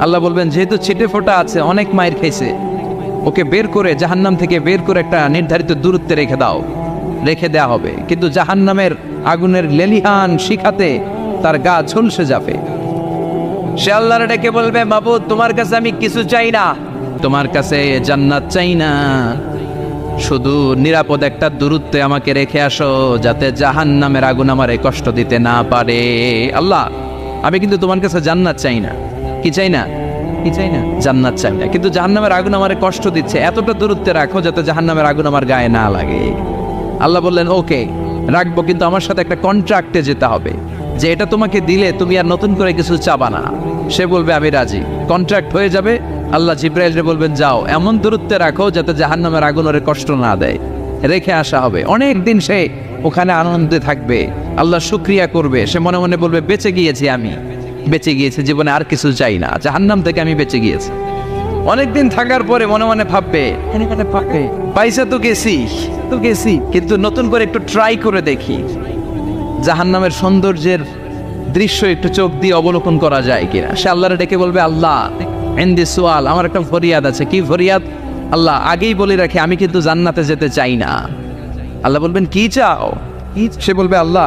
আল্লাহ বলবেন, যেহেতু ছিটে ফোঁটা আছে, অনেক মায়ের খেয়েছে ওকে বের করে জাহান্নাম থেকে বের করে একটা নির্ধারিত দূরত্বে রেখে দাও। রেখে দেয়া হবে। কিন্তু জাহান্নামের আগুনের লেলিহান শিখাতে তার গা ঝলসে যাবে। সে আল্লাহর ডেকে বলবে বাবু তোমার কাছে আমি কিছু চাই না। তোমার কাছে জান্নাত চাই না। শুধু নিরাপদ একটা দূরত্বে আমাকে রেখে আসো, যাতে জাহান নামের আগুন আমারে কষ্ট দিতে না পারে। আল্লাহ, আমি কিন্তু তোমার কাছে জান্নাত চাই না। কি চাই না? কি চাই না? জান্নাত চাই না। কিন্তু জাহান্নামের আগুন আমারে কষ্ট দিচ্ছে। এতটা দূরত্বে রাখো যাতে জাহান্নামের আগুন আমার গায়ে না লাগে। আল্লাহ বললেন, ওকে, রাখব, কিন্তু আমার সাথে একটা কন্ট্রাক্টে যেতে হবে। যে এটা তোমাকে দিলে তুমি আর নতুন করে কিছু চাবা না। সে বলবে, আমি রাজি। কন্ট্রাক্ট হয়ে যাবে। আল্লাহ জিব্রাইলরে বলবেন, যাও, এমন দূরত্বে রাখো যাতে জাহান্নামের আগুন ওরে কষ্ট না দেয়। রেখে আসা হবে। অনেক দিন সে ওখানে আনন্দে থাকবে। আল্লাহ শুক্রিয়া করবে। সে মনে মনে বলবে, বেঁচে গিয়েছি আমি। বেঁচে গিয়েছে জীবনে আর কিছু চাই না। জাহান্নাম থেকে আমি বেঁচে গিয়েছি। অনেকদিন থাকার পরে মনে মনে ভাববে পাইসা তো গেছি তো গেছি কিন্তু নতুন করে একটু ট্রাই করে দেখি। জাহান্নামের সৌন্দর্যের দৃশ্য একটু চোখ দিয়ে অবলোকন করা যায় কিনা। সে আল্লাহরে ডেকে বলবে আল্লাহ এন্দি সোয়াল আমার একটা ফরিয়াদ আছে। কি ফরিয়াদ? আল্লাহ আগেই বলে রাখি আমি কিন্তু জান্নাতে যেতে চাই না। আল্লাহ বলবেন কি চাও? কি সে বলবে আল্লাহ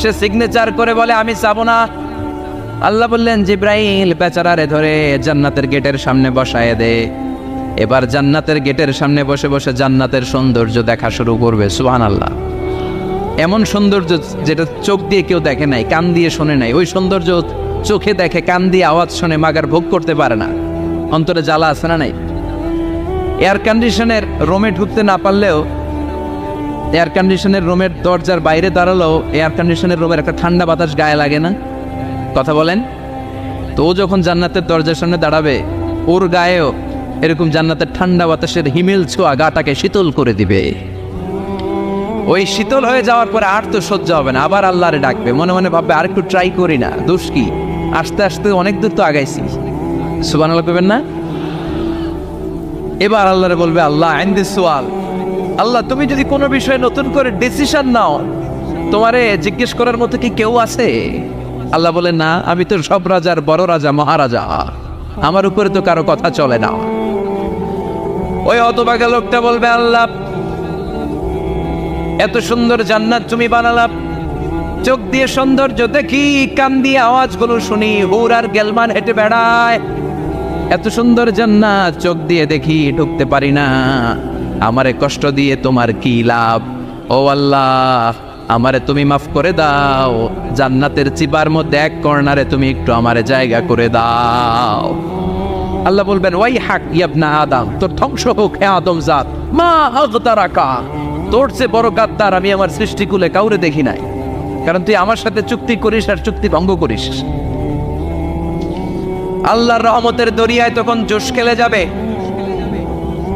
সে সিগনেচার করে বলে, আমি চাবো না। আল্লাহ বললেন, জিব্রাইল, বেচারারে ধরে জান্নাতের গেটের সামনে বসায় দে। এবার জান্নাতের গেটের সামনে বসে বসে জান্নাতের সৌন্দর্য দেখা শুরু করবে সুহান আল্লাহ এমন সৌন্দর্য যেটা চোখ দিয়ে কেউ দেখে নাই, কান দিয়ে শোনে নাই। ওই সৌন্দর্য চোখে দেখে, কান দিয়ে আওয়াজ শোনে, মাগার ভোগ করতে পারে না। অন্তরে জ্বালা আছে না নাই? এয়ার কন্ডিশনের রোমে ঢুকতে না পারলেও এয়ার কন্ডিশনের রুমের দরজার বাইরে দাঁড়ালেও এয়ার কন্ডিশনের রুমের একটা ঠান্ডা বাতাস গায়ে লাগে না? কথা বলেন। তো ও যখন জান্নাতের দরজার সামনে দাঁড়াবে, ওর গায়েও এরকম জান্নাতের ঠান্ডা বাতাসের হিমেল ছোঁয়া গাটাকে শীতল করে দিবে। ওই শীতল হয়ে যাওয়ার পরে আর তো সহ্য হবে না, আবার আল্লাহরে ডাকবে। মনে মনে ভাববে, আর একটু ট্রাই করি না, দোষ কি? আস্তে আস্তে অনেক দূর তো আগাইছি। সুবান আল্লাহ না? এবার আল্লাহরে বলবে, আল্লাহ আইন্দি সোয়াল আল্লাহ, তুমি যদি কোনো বিষয়ে নতুন করে ডিসিশন নাও, তোমারে জিজ্ঞেস করার মতো কি কেউ আছে? আল্লাহ বলে, না, আমি তো সব রাজার বড় রাজা, মহারাজা। আমার উপরে তো কারও কথা চলে না। ওই হতভাগা লোকটা বলবে, আল্লাহ, এত সুন্দর জান্নাত তুমি বানালাম। চোখ দিয়ে সৌন্দর্য দেখি, কান দিয়ে আওয়াজগুলো শুনি, হুর আর গেলমান হেঁটে বেড়ায়। এত সুন্দর জান্নাত চোখ দিয়ে দেখি, ঢুকতে পারি না। আমারে কষ্ট দিয়ে তোমার কি লাভ? ও আল্লাহ, আমারে তুমি মাফ করে দাও। জান্নাতের চিবার মধ্যে এক কর্নারে তুমি একটু আমারে জায়গা করে দাও। আল্লাহ বলবেন ওয়াই হাক ইয়াবনা আদম, তোর ধ্বংস হোক হে আদম জাত। মা আগতারাকা তোর চেয়ে বড় গাদ্দার আমি আমার সৃষ্টিকুলে কাউরে দেখি নাই। কারণ তুই আমার সাথে চুক্তি করিস আর চুক্তি ভঙ্গ করিস। আল্লাহর রহমতের দরিয়ায় তখন জোশ খেলে যাবে।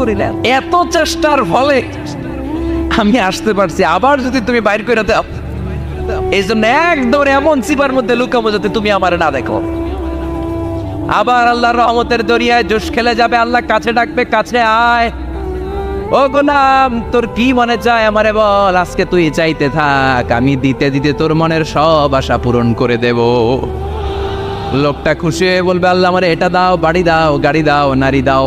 করি না এত চেষ্টার ফলে আমি আসতে পারছি। আবার যদি তুমি বাইর করে দাও এই জন্য একদম এমন চিপার মধ্যে লুকাবো যাতে তুমি আমার না দেখো। আবার আল্লাহর রহমতের দরিয়ায় জোশ খেলে যাবে, আল্লাহ কাছে ডাকবে, কাছে আয়। ও গোলাম, তোর কি মনে চায় আমারে বল? আজকে তুই চাইতে থাক, আমি দিতে দিতে তোর মনের সব আশা পূরণ করে দেব। লোকটা খুশি হয়ে বলবে, আল্লাহ আমারে এটা দাও, বাড়ি দাও, গাড়ি দাও, নারী দাও।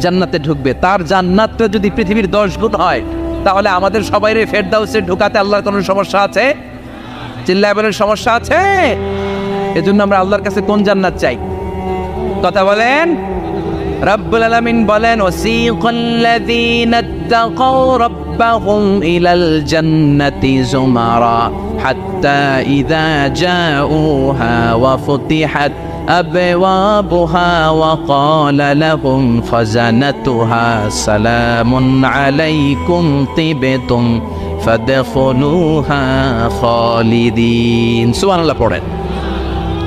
জান্নাতে ঢুকবে। তার জান্নাতটা যদি পৃথিবীর দশ গুণ হয়, তাহলে আমাদের সবাই রে ফেরদাউসে ঢুকাতে আল্লাহর কোনো সমস্যা আছে? চিল্লায় বলেন সমস্যা আছে? এজন্য আমরা আল্লাহর কাছে কোন জান্নাত চাই? কথা বলেন। রব্বুল আলামিন বলেন ওয়াসিকাল্লাযীনা ইত্তাকাও রাব্বাহুম ইলাল জান্নাতি যুমারা হাত্তা ইযা জাউহা ওয়া ফুতিহাত أبوابها وقال لهم خزنتها سلام عليكم طبتم فادخلوها خالدين سبحان الله পড়েন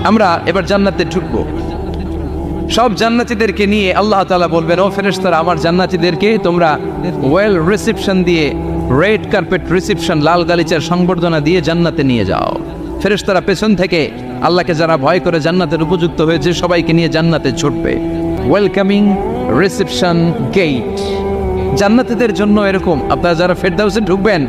আমরা এবার জান্নাতে ঢুকবো সব জান্নাতীদেরকে নিয়ে আল্লাহ তাআলা বলবেন ও ফেরেশতারা আমার জান্নাতীদেরকে তোমরা ওয়েল রিসেপশন দিয়ে রেড কার্পেট রিসেপশন লাল গালিচার সংবর্ধনা দিয়ে জান্নাতে নিয়ে যাও ফেরেশতারা পেছন থেকে আল্লাহকে যারা ভয় করে জান্নাতের উপযুক্ত হয়েছে, সবাইকে নিয়ে জান্নাতে ছুটবে। ওয়েলকামিং রিসেপশন গেট জান্নাতীদের জন্য এরকম, আপনারা যারা ফেরদাউসে ঢুকবেন,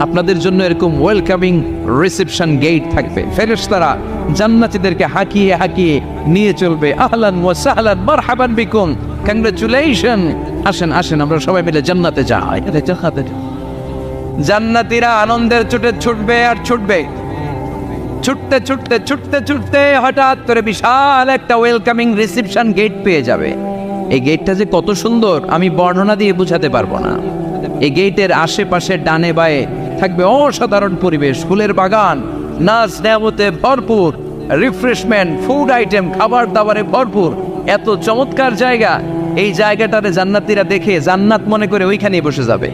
আপনাদের জন্য এরকম ওয়েলকামিং রিসেপশন গেট থাকবে। ফেরেশতারা জান্নাতীদেরকে হাঁকিয়ে হাঁকিয়ে নিয়ে চলবে। আহলান ওয়া সাহলান, মারহাবান বিকুম। কংগ্রেচুলেশন আসেন আসেন, আমরা সবাই মিলে জান্নাতে যাই। জান্নাতে। জান্নাতীরা আনন্দের ছুটে ছুটবে আর ছুটবে। ছুটতে ছুটতে ছুটতে ছুটতে হঠাৎ করে বিশাল একটা ওয়েলকামিং রিসেপশন গেট পেয়ে যাবে। এই গেটটা যে কত সুন্দর, আমি বর্ণনা দিয়ে বোঝাতে পারব না। এই গেটের আশেপাশে ডানে বায়ে থাকবে অসাধারণ পরিবেশ, ফুলের বাগান, নাচ নেমতে ভরপুর রিফ্রেশমেন্ট ফুড আইটেম খাবার দাবারে ভরপুর। এত চমৎকার জায়গা। এই জায়গাটারে জান্নাতিরা দেখে জান্নাত মনে করে ওইখানেই বসে যাবে।